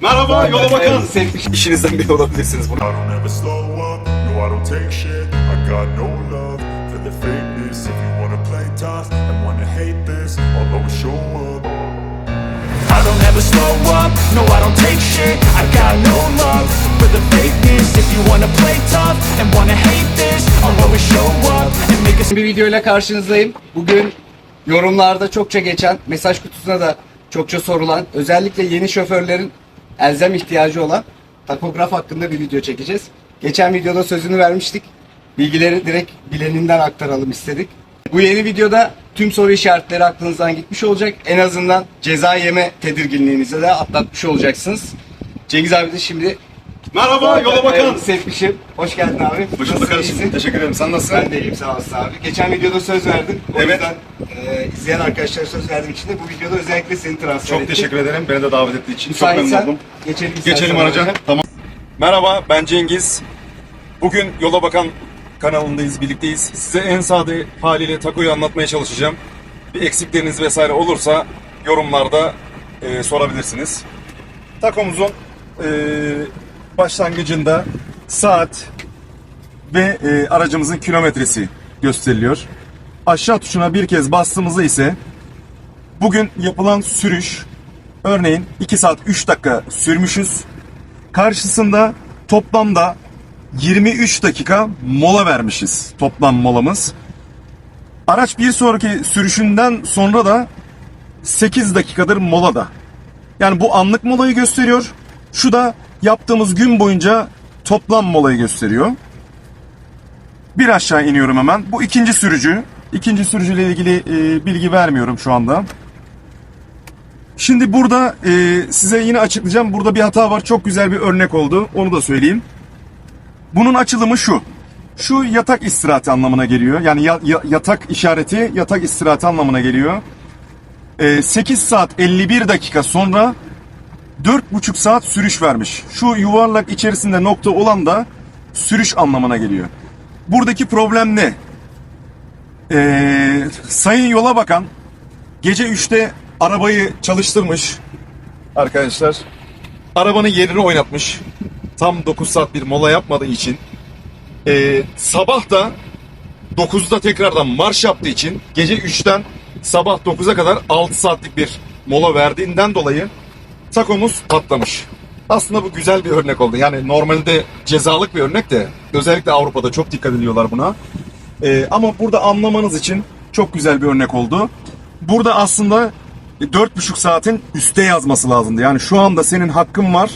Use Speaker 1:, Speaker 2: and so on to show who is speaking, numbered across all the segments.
Speaker 1: Merhaba yola bakan.
Speaker 2: İşinizden biri olabilirsiniz bunu.
Speaker 3: I don't ever slow up, no I don't take shit. I got no love for the fakeness. If you wanna play tough and wanna hate this I'll always show up.
Speaker 4: I don't ever slow up, no I don't take shit. I got no love for the fakeness. If you wanna play tough and wanna hate this I'll always show up and make a
Speaker 5: bir videoyla karşınızdayım. Bugün yorumlarda çokça geçen, mesaj kutusuna da çokça sorulan, özellikle yeni şoförlerin elzem ihtiyacı olan takograf hakkında bir video çekeceğiz. Geçen videoda sözünü vermiştik. Bilgileri direkt bileninden aktaralım istedik. Bu yeni videoda tüm soru işaretleri aklınızdan gitmiş olacak. En azından ceza yeme tedirginliğinizi de atlatmış olacaksınız. Cengiz abi de şimdi
Speaker 1: Merhaba yola bakan.
Speaker 5: Hissetmişim. Hoş geldin abi.
Speaker 1: Hoş bulduk
Speaker 5: Nasılsın,
Speaker 1: kardeşim.
Speaker 5: iyisin?
Speaker 1: Teşekkür ederim. Sen nasılsın?
Speaker 5: Ben de iyiyim sağ olasın abi. Geçen videoda söz verdim. O
Speaker 1: Evet.
Speaker 5: yüzden e, izleyen arkadaşlara söz verdiğim için de bu videoda özellikle seni transfer
Speaker 1: Çok
Speaker 5: ettim.
Speaker 1: teşekkür ederim. Beni de davet ettiği için. Çok memnun
Speaker 5: Müsaitsen
Speaker 1: oldum.
Speaker 5: geçelim. istersen
Speaker 1: Geçelim araca. Tamam. Merhaba ben Cengiz. Bugün Yola Bakan kanalındayız, birlikteyiz. Size en sade haliyle takoyu anlatmaya çalışacağım. Bir eksikleriniz vesaire olursa yorumlarda e, sorabilirsiniz. Takomuzun e, başlangıcında saat ve e, aracımızın kilometresi gösteriliyor. Aşağı tuşuna bir kez bastığımızda ise bugün yapılan sürüş örneğin 2 saat 3 dakika sürmüşüz. Karşısında toplamda 23 dakika mola vermişiz. Toplam molamız. Araç bir sonraki sürüşünden sonra da 8 dakikadır molada. Yani bu anlık molayı gösteriyor. Şu da yaptığımız gün boyunca toplam molayı gösteriyor. Bir aşağı iniyorum hemen. Bu ikinci sürücü. İkinci sürücüyle ilgili e, bilgi vermiyorum şu anda. Şimdi burada e, size yine açıklayacağım. Burada bir hata var. Çok güzel bir örnek oldu. Onu da söyleyeyim. Bunun açılımı şu. Şu yatak istirahati anlamına geliyor. Yani ya- ya- yatak işareti yatak istirahati anlamına geliyor. E, 8 saat 51 dakika sonra 4,5 saat sürüş vermiş. Şu yuvarlak içerisinde nokta olan da sürüş anlamına geliyor. Buradaki problem ne? Ee, sayın yola bakan gece 3'te arabayı çalıştırmış arkadaşlar. Arabanın yerini oynatmış. Tam 9 saat bir mola yapmadığı için. Ee, sabah da 9'da tekrardan marş yaptığı için gece 3'ten sabah 9'a kadar 6 saatlik bir mola verdiğinden dolayı takomuz patlamış. Aslında bu güzel bir örnek oldu. Yani normalde cezalık bir örnek de özellikle Avrupa'da çok dikkat ediyorlar buna. Ee, ama burada anlamanız için çok güzel bir örnek oldu. Burada aslında 4,5 saatin üste yazması lazımdı. Yani şu anda senin hakkın var.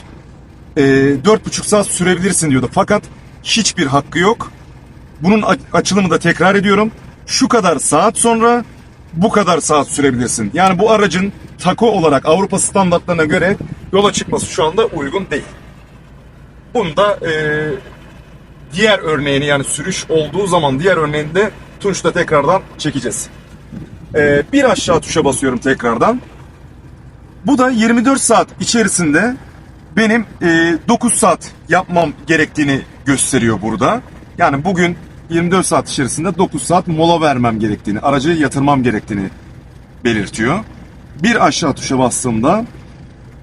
Speaker 1: E, 4,5 saat sürebilirsin diyordu. Fakat hiçbir hakkı yok. Bunun açılımı da tekrar ediyorum. Şu kadar saat sonra bu kadar saat sürebilirsin. Yani bu aracın tako olarak Avrupa standartlarına göre yola çıkması şu anda uygun değil. Bunu da e, diğer örneğini yani sürüş olduğu zaman diğer örneğini de tuşla tekrardan çekeceğiz. Ee, bir aşağı tuşa basıyorum tekrardan. Bu da 24 saat içerisinde benim e, 9 saat yapmam gerektiğini gösteriyor burada. Yani bugün 24 saat içerisinde 9 saat mola vermem gerektiğini, aracı yatırmam gerektiğini belirtiyor. Bir aşağı tuşa bastığımda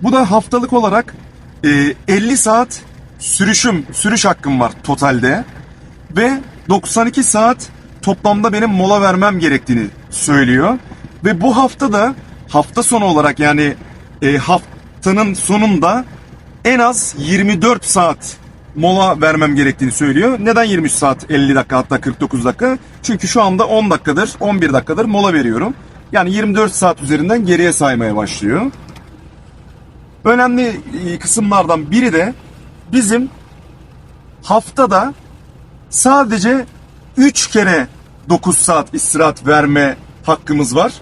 Speaker 1: bu da haftalık olarak e, 50 saat sürüşüm, sürüş hakkım var totalde. Ve 92 saat toplamda benim mola vermem gerektiğini söylüyor. Ve bu hafta da hafta sonu olarak yani e, haftanın sonunda en az 24 saat mola vermem gerektiğini söylüyor. Neden 23 saat 50 dakika hatta 49 dakika? Çünkü şu anda 10 dakikadır 11 dakikadır mola veriyorum. Yani 24 saat üzerinden geriye saymaya başlıyor. Önemli e, kısımlardan biri de bizim haftada sadece 3 kere 9 saat istirahat verme hakkımız var.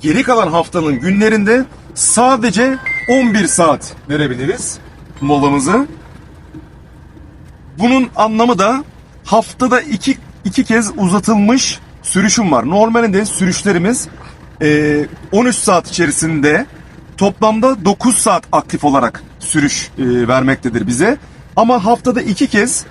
Speaker 1: Geri kalan haftanın günlerinde sadece 11 saat verebiliriz molamızı. Bunun anlamı da haftada iki, iki kez uzatılmış sürüşüm var. Normalde sürüşlerimiz e, 13 saat içerisinde toplamda 9 saat aktif olarak sürüş e, vermektedir bize. Ama haftada iki kez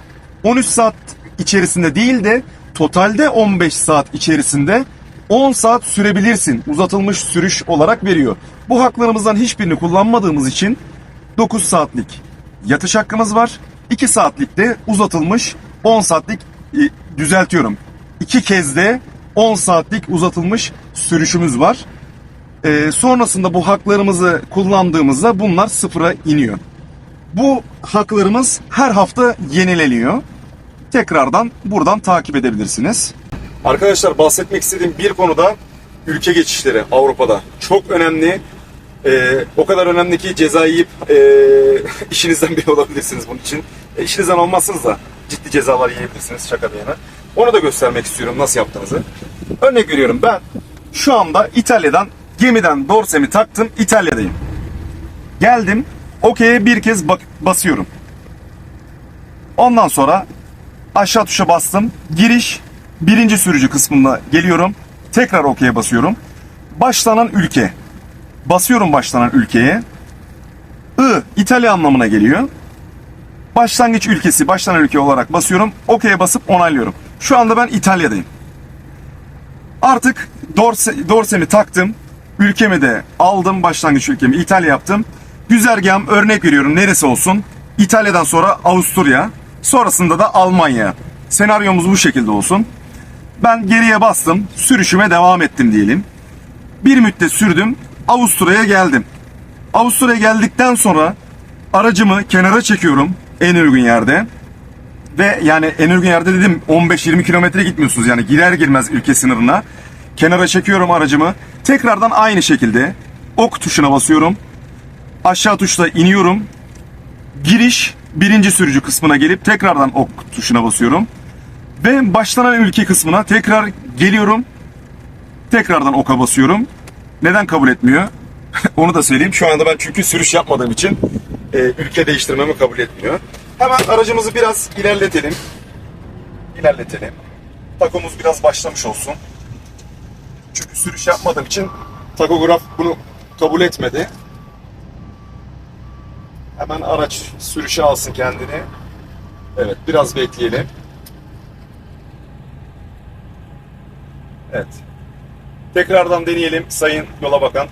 Speaker 1: 13 saat içerisinde değil de totalde 15 saat içerisinde 10 saat sürebilirsin uzatılmış sürüş olarak veriyor. Bu haklarımızdan hiçbirini kullanmadığımız için 9 saatlik yatış hakkımız var. 2 saatlik de uzatılmış 10 saatlik e, düzeltiyorum. 2 kez de 10 saatlik uzatılmış sürüşümüz var. E, sonrasında bu haklarımızı kullandığımızda bunlar sıfıra iniyor. Bu haklarımız her hafta yenileniyor. Tekrardan buradan takip edebilirsiniz. Arkadaşlar bahsetmek istediğim bir konuda ülke geçişleri Avrupa'da çok önemli. Ee, o kadar önemli ki ceza yiyip e, işinizden bile olabilirsiniz bunun için. E, işinizden olmazsınız da ciddi cezalar yiyebilirsiniz şaka bir yana. Onu da göstermek istiyorum nasıl yaptığınızı. Örnek veriyorum ben şu anda İtalya'dan gemiden dorsemi taktım İtalya'dayım. Geldim okey'e bir kez basıyorum. Ondan sonra aşağı tuşa bastım. Giriş birinci sürücü kısmında geliyorum. Tekrar okey'e basıyorum. Başlanan ülke. Basıyorum başlanan ülkeye. I İtalya anlamına geliyor. Başlangıç ülkesi, başlanan ülke olarak basıyorum. Okey'e basıp onaylıyorum. Şu anda ben İtalya'dayım. Artık dorse, dorsemi taktım. Ülkemi de aldım. Başlangıç ülkemi İtalya yaptım. Güzergahım örnek veriyorum neresi olsun. İtalya'dan sonra Avusturya. Sonrasında da Almanya. Senaryomuz bu şekilde olsun. Ben geriye bastım. Sürüşüme devam ettim diyelim. Bir müddet sürdüm. Avusturya'ya geldim. Avusturya'ya geldikten sonra aracımı kenara çekiyorum en uygun yerde. Ve yani en uygun yerde dedim 15-20 kilometre gitmiyorsunuz yani girer girmez ülke sınırına. Kenara çekiyorum aracımı. Tekrardan aynı şekilde ok tuşuna basıyorum. Aşağı tuşla iniyorum. Giriş birinci sürücü kısmına gelip tekrardan ok tuşuna basıyorum. Ve başlanan ülke kısmına tekrar geliyorum. Tekrardan oka basıyorum. Neden kabul etmiyor? Onu da söyleyeyim. Şu anda ben çünkü sürüş yapmadığım için e, ülke değiştirmemi kabul etmiyor. Hemen aracımızı biraz ilerletelim. İlerletelim. Takomuz biraz başlamış olsun. Çünkü sürüş yapmadığım için takograf bunu kabul etmedi. Hemen araç sürüşe alsın kendini. Evet, biraz bekleyelim. Evet. Tekrardan deneyelim Sayın Yola Bakan.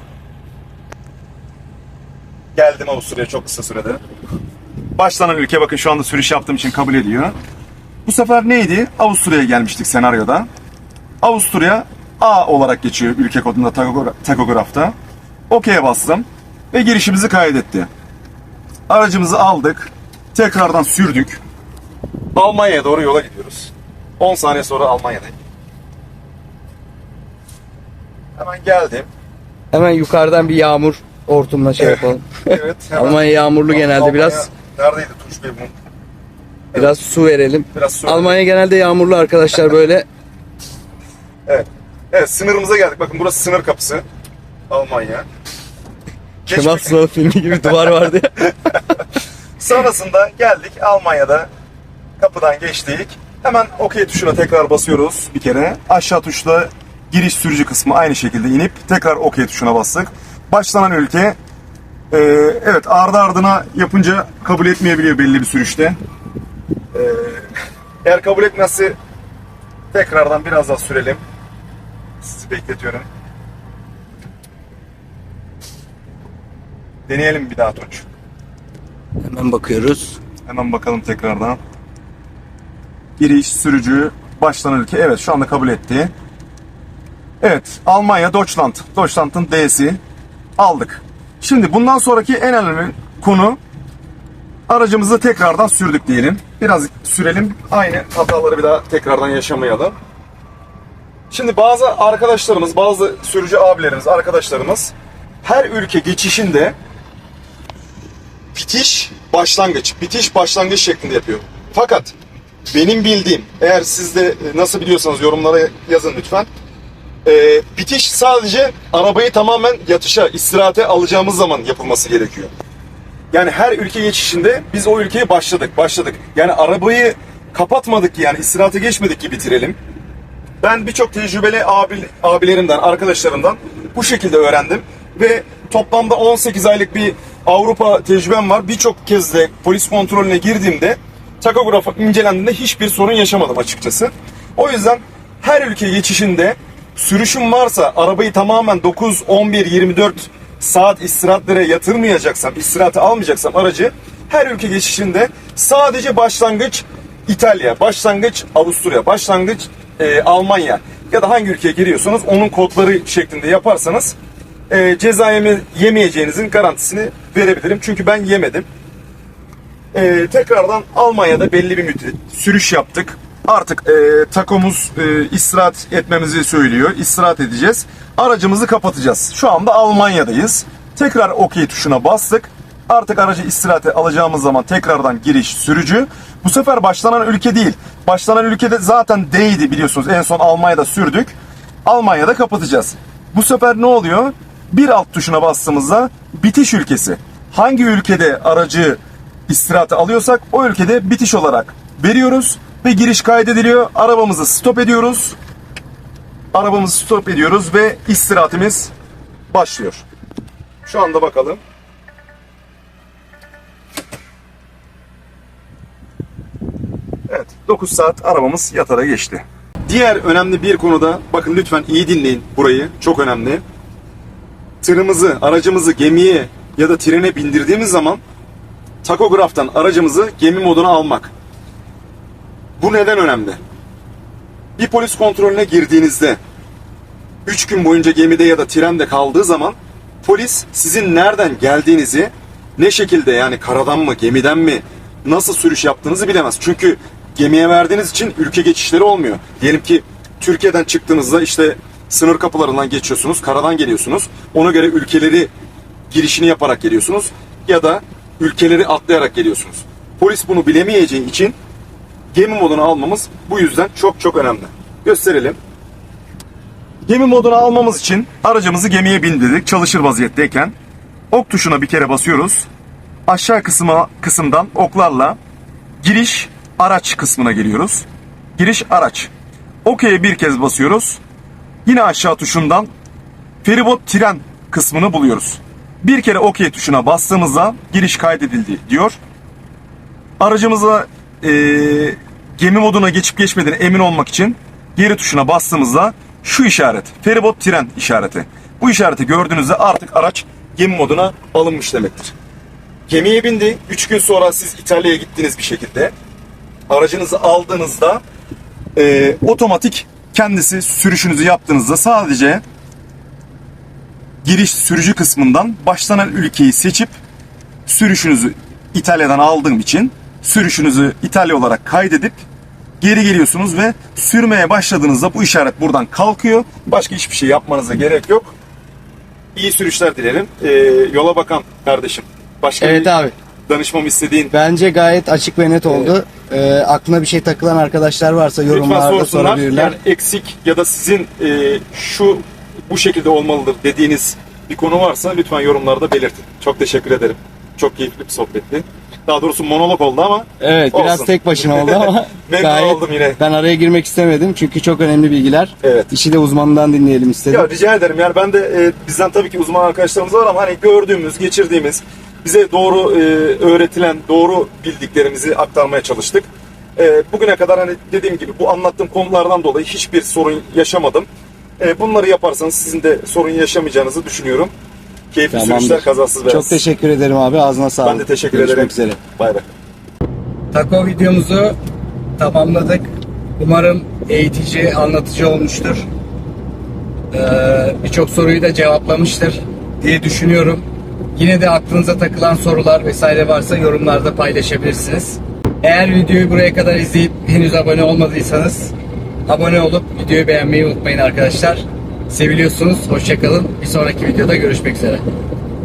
Speaker 1: Geldim Avusturya'ya çok kısa sürede. Başlanan ülke bakın şu anda sürüş yaptığım için kabul ediyor. Bu sefer neydi? Avusturya'ya gelmiştik senaryoda. Avusturya A olarak geçiyor ülke kodunda takogra- takografta. OK'ye bastım ve girişimizi kaydetti. Aracımızı aldık. Tekrardan sürdük. Almanya'ya doğru yola gidiyoruz. 10 saniye sonra Almanya'dayım. Hemen geldim.
Speaker 5: Hemen yukarıdan bir yağmur hortumla şey yapalım.
Speaker 1: Evet. hemen-
Speaker 5: Almanya yağmurlu genelde
Speaker 1: Almanya-
Speaker 5: biraz.
Speaker 1: Neredeydi Tunç Bey bunun?
Speaker 5: Biraz su verelim.
Speaker 1: Biraz su
Speaker 5: Almanya genelde yağmurlu arkadaşlar böyle.
Speaker 1: Evet. Evet sınırımıza geldik. Bakın burası sınır kapısı. Almanya.
Speaker 5: Kemal Sunal filmi gibi duvar vardı ya.
Speaker 1: Sonrasında geldik Almanya'da kapıdan geçtik. Hemen OK tuşuna tekrar basıyoruz bir kere. Aşağı tuşla giriş sürücü kısmı aynı şekilde inip tekrar OK tuşuna bastık. Başlanan ülke e, evet ardı ardına yapınca kabul etmeyebiliyor belli bir sürüşte. E, eğer kabul etmezse tekrardan biraz daha sürelim. Sizi bekletiyorum. Deneyelim bir daha Tunç.
Speaker 5: Hemen bakıyoruz.
Speaker 1: Hemen bakalım tekrardan. Giriş sürücü başlanan ülke. Evet şu anda kabul etti. Evet Almanya Deutschland. Deutschland'ın D'si aldık. Şimdi bundan sonraki en önemli konu aracımızı tekrardan sürdük diyelim. Biraz sürelim. Aynı hataları bir daha tekrardan yaşamayalım. Şimdi bazı arkadaşlarımız, bazı sürücü abilerimiz, arkadaşlarımız her ülke geçişinde bitiş başlangıç, bitiş başlangıç şeklinde yapıyor. Fakat benim bildiğim, eğer siz de nasıl biliyorsanız yorumlara yazın lütfen. Ee, bitiş sadece arabayı tamamen yatışa, istirahate alacağımız zaman yapılması gerekiyor. Yani her ülke geçişinde biz o ülkeye başladık, başladık. Yani arabayı kapatmadık ki yani istirahate geçmedik ki bitirelim. Ben birçok tecrübeli abi, abilerimden, arkadaşlarımdan bu şekilde öğrendim. Ve toplamda 18 aylık bir Avrupa tecrübem var. Birçok kez de polis kontrolüne girdiğimde takografa incelendiğinde hiçbir sorun yaşamadım açıkçası. O yüzden her ülke geçişinde sürüşüm varsa arabayı tamamen 9, 11, 24 saat istirahatlere yatırmayacaksam, istirahati almayacaksam aracı her ülke geçişinde sadece başlangıç İtalya, başlangıç Avusturya, başlangıç e, Almanya ya da hangi ülkeye giriyorsanız onun kodları şeklinde yaparsanız e, ceza yeme- yemeyeceğinizin garantisini verebilirim. Çünkü ben yemedim. E, tekrardan Almanya'da belli bir müddet sürüş yaptık. Artık e, takomuz e, istirahat etmemizi söylüyor. İstirahat edeceğiz. Aracımızı kapatacağız. Şu anda Almanya'dayız. Tekrar OK tuşuna bastık. Artık aracı istirahate alacağımız zaman tekrardan giriş sürücü. Bu sefer başlanan ülke değil. Başlanan ülkede zaten D'ydi biliyorsunuz. En son Almanya'da sürdük. Almanya'da kapatacağız. Bu sefer ne oluyor? Bir alt tuşuna bastığımızda bitiş ülkesi. Hangi ülkede aracı istirahate alıyorsak o ülkede bitiş olarak veriyoruz ve giriş kaydediliyor. Arabamızı stop ediyoruz. Arabamızı stop ediyoruz ve istirahatimiz başlıyor. Şu anda bakalım. Evet 9 saat arabamız yatara geçti. Diğer önemli bir konuda bakın lütfen iyi dinleyin burayı çok önemli. Tırımızı, aracımızı gemiye ya da trene bindirdiğimiz zaman takograftan aracımızı gemi moduna almak. Bu neden önemli? Bir polis kontrolüne girdiğinizde 3 gün boyunca gemide ya da trende kaldığı zaman polis sizin nereden geldiğinizi ne şekilde yani karadan mı gemiden mi nasıl sürüş yaptığınızı bilemez. Çünkü gemiye verdiğiniz için ülke geçişleri olmuyor. Diyelim ki Türkiye'den çıktığınızda işte sınır kapılarından geçiyorsunuz, karadan geliyorsunuz. Ona göre ülkeleri girişini yaparak geliyorsunuz ya da ülkeleri atlayarak geliyorsunuz. Polis bunu bilemeyeceği için gemi moduna almamız bu yüzden çok çok önemli. Gösterelim. Gemi moduna almamız için aracımızı gemiye bindirdik çalışır vaziyetteyken. Ok tuşuna bir kere basıyoruz. Aşağı kısma, kısımdan oklarla giriş araç kısmına geliyoruz. Giriş araç. OK'ye bir kez basıyoruz. Yine aşağı tuşundan feribot tren kısmını buluyoruz. Bir kere OK tuşuna bastığımızda giriş kaydedildi diyor. Aracımıza eee, gemi moduna geçip geçmediğine emin olmak için geri tuşuna bastığımızda şu işaret, feribot tren işareti. Bu işareti gördüğünüzde artık araç gemi moduna alınmış demektir. Gemiye bindi. 3 gün sonra siz İtalya'ya gittiniz bir şekilde. Aracınızı aldığınızda eee, otomatik kendisi sürüşünüzü yaptığınızda sadece giriş sürücü kısmından başlanan ülkeyi seçip sürüşünüzü İtalya'dan aldığım için sürüşünüzü İtalya olarak kaydedip geri geliyorsunuz ve sürmeye başladığınızda bu işaret buradan kalkıyor. Başka hiçbir şey yapmanıza gerek yok. İyi sürüşler dilerim. Ee, yola bakan kardeşim. Başka
Speaker 5: Evet
Speaker 1: bir
Speaker 5: abi.
Speaker 1: danışmamı istediğin
Speaker 5: Bence gayet açık ve net oldu. Ee, aklına bir şey takılan arkadaşlar varsa yorumlarda sorabilirler.
Speaker 1: Yani eksik ya da sizin e, şu bu şekilde olmalıdır dediğiniz bir konu varsa lütfen yorumlarda belirtin. Çok teşekkür ederim. Çok keyifli bir sohbetti. Daha doğrusu monolog oldu ama
Speaker 5: Evet biraz
Speaker 1: olsun.
Speaker 5: tek başına oldu ama
Speaker 1: Memnun
Speaker 5: gayet
Speaker 1: oldum yine.
Speaker 5: ben araya girmek istemedim çünkü çok önemli bilgiler.
Speaker 1: Evet.
Speaker 5: İşi de uzmanından dinleyelim istedim.
Speaker 1: Ya rica ederim. Yani ben de e, bizden tabii ki uzman arkadaşlarımız var ama hani gördüğümüz, geçirdiğimiz, bize doğru e, öğretilen, doğru bildiklerimizi aktarmaya çalıştık. E, bugüne kadar hani dediğim gibi bu anlattığım konulardan dolayı hiçbir sorun yaşamadım. E, bunları yaparsanız sizin de sorun yaşamayacağınızı düşünüyorum. Keyifli
Speaker 5: Tamamdır.
Speaker 1: sürüşler kazasız belasız.
Speaker 5: Çok teşekkür ederim abi. Ağzına sağlık.
Speaker 1: Ben de teşekkür
Speaker 5: Görüşmek
Speaker 1: ederim.
Speaker 5: üzere.
Speaker 1: Bay bay.
Speaker 5: Taco videomuzu tamamladık. Umarım eğitici, anlatıcı olmuştur. Ee, Birçok soruyu da cevaplamıştır diye düşünüyorum. Yine de aklınıza takılan sorular vesaire varsa yorumlarda paylaşabilirsiniz. Eğer videoyu buraya kadar izleyip henüz abone olmadıysanız abone olup videoyu beğenmeyi unutmayın arkadaşlar. Seviliyorsunuz. Hoşçakalın. Bir sonraki videoda görüşmek üzere.